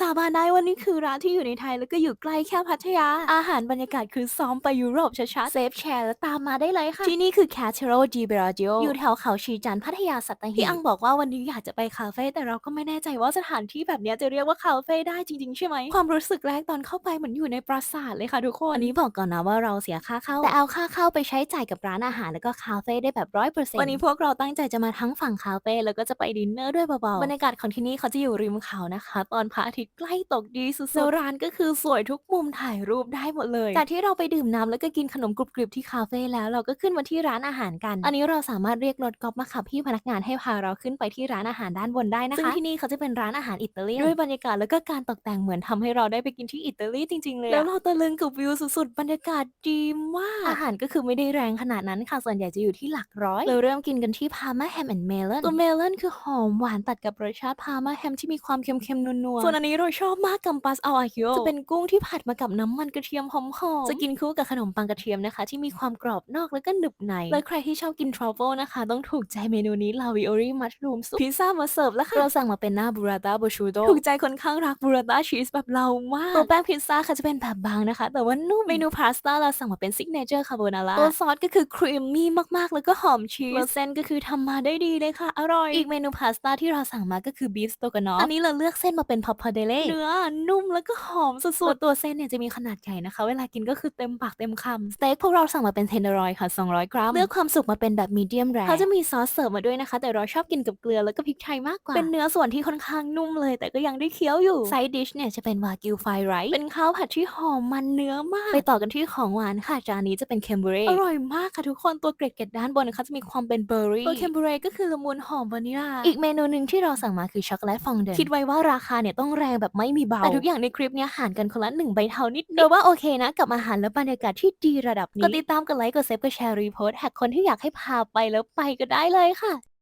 สาบานได้ว่านี่คือร้านที่อยู่ในไทยแล้วก็อยู่ใกล้แค่พัทยา อาหารบรรยากาศคือซ้อมไปยุโรปชัดๆเซฟแชร์แล้วตามมาได้เลยค่ะ ที่นี่คือ c a t e r o di b e r a g i o อยู่แถวเขาชีจันทร์พัทยาสัตหีบพี่อังบอกว่าวันนี้อยากจะไปคาเฟ่แต่เราก็ไม่แน่ใจว่าสถานที่แบบเนี้ยจะเรียกว่าคาเฟ่ได้จริงๆ ใช่ไหมความรู้สึกแรกตอนเข้าไปเหมือนอยู่ในปราสาทเลยค่ะทุกคนอันนี้บอกก่อนนะว่าเราเสียค่าเข้าแต่เอาค่าเข้าไปใช้จ่ายกับร้านอาหารแล้วก็คาเฟ่ได้แบบร้อยเปอร์เซ็นต์วันนี้พวกเราตั้งใจจะมาทั้งฝั่งคาเฟ่แล้วก็จะไปดินเนอร์ด้วยเบาๆบรรยากาศของที่นี่เขาจะอยู่ริมเขานะคะ ตอนพระอาทิตย์ใกล้ตกดีสุดๆแล้วร้านก็คือสวยทุกมุมถ่ายรูปได้หมดเลยแต่ที่เราไปดื่มน้ำแล้วก็กินขนมกรุบกริบที่คาเฟ่แล้วเราก็ขึ้นมาที่ร้านอาหารกัน อันนี้เราสามารถเรียกรถกอล์ฟมาขับพี่พนักงานให้พาเราขึ้นไปที่ร้านอาหารด้านบนได้นะคะซึ่งที่นี่เขาจะเป็นร้านอาหารอิตาเลียนด้วยบรรยากาศแล้วก็การตกแต่งเหมือนทำให้เราได้ไปกินที่อิตาลีจริงๆเลยอะแล้วเราตะลึงกับวิวสุดๆบรรยากาศดีมากอาหารก็คือไม่ได้แรงขนาดนั้นค่ะส่วนใหญ่จะอยู่ที่หลักร้อยเราเริ่มกินกันที่พาร์มาแฮมแอนด์เมลอนตัวเมลอนคือหอมหวานตัดกับรสชาติพาร์มาแฮมที่มีความเค็มๆนัวๆส่วนอันนี้เราชอบมากกัมปัสเอาอาคิโอจะเป็นกุ้งที่ผัดมากับน้ำมันกระเทียมหอมๆจะกินคู่กับขนมปังกระเทียมนะคะ ที่มีความกรอบนอกแล้วก็หนึบในและใครที่ชอบกินทรัฟเฟิลนะคะ ต้องถูกใจเมนูนี้ลาวิโอรีมัชรูมซุปพิซซ่ามาเสิร์ฟแล้วค่ะเราสั่งมาเป็นหน้าบูราต้าโบชูโดถูกใจคนข้างรักบูราต้าชีสแบบเรามากตัวแป้งพิซซ่าค่ะจะเป็นแบบบางนะคะ แต่ว่านุ่มเมนูพาสต้าเราสั่งมาเป็นซิกเนเจอร์คาโบนาร่าตัวซอสก็คือครีมมี่มากๆ แล้วก็หอมชีสแล้วเส้นก็คือทำมาได้ดีเลยค่ะอร่อยอีกเมนูพาสต้าที่เราสั่งมาก็คือบีฟสโตกานอฟอันนี้เราเลือกเส้นมาเป็นพอพาเดเล่เนื้อนุ่มแล้วก็หอมสุดๆ ตัวเส้นเนี่ยจะมีขนาดใหญ่นะคะ เวลากินก็คือเต็มปากเต็มคำสเต็กพวกเราสั่งมาเป็นเทนเดอร์อยค่ะ 200 กรัม เลือกความสุกมาเป็นแบบมีเดียมแรเขาจะมีซอสเสิร์ฟมาด้วยนะคะ แต่เราชอบกินกับเกลือแล้วก็พริกไทยมากกว่า เป็นเนื้อส่วนที่ค่อนข้างนุ่มเลย แต่ก็ยังได้เคี้ยวอยู่ไซดิชเนี่ยจะเป็นวากิวไฟไรซ์เป็นข้าวผัดที่หอมมันเนื้อมาก ไปต่อกันที่ของหวานค่ะจานนี้จะเป็นเคมเบรอร่อยมากค่ะทุกคนตัวเกล็ดๆด้านบนนะคะจะมีความเป็นเบอร์รี่ตัวเคมเบรก็คือละมุนหอมวานิลาอีกเมนูหนึ่งที่เราสั่งมาคือช็อกโกแลตฟองเดนคิดไว้ว่าราคาเนี่ยต้องแรงแบบไม่มีเบาแต่ทุกอย่างในคลิปเนี้ยหารกันคนละหนึ่งใบเทานิดๆแต่ว่าโอเคนะ กับอาหารและบรรยากาศที่ดีระดับนี้ก็ติดตามกันไลค์กดเซฟกดแชร์รีโพสต์แท็กคนที่อยากให้พาไปแล้วไปก็ได้เลยค่ะ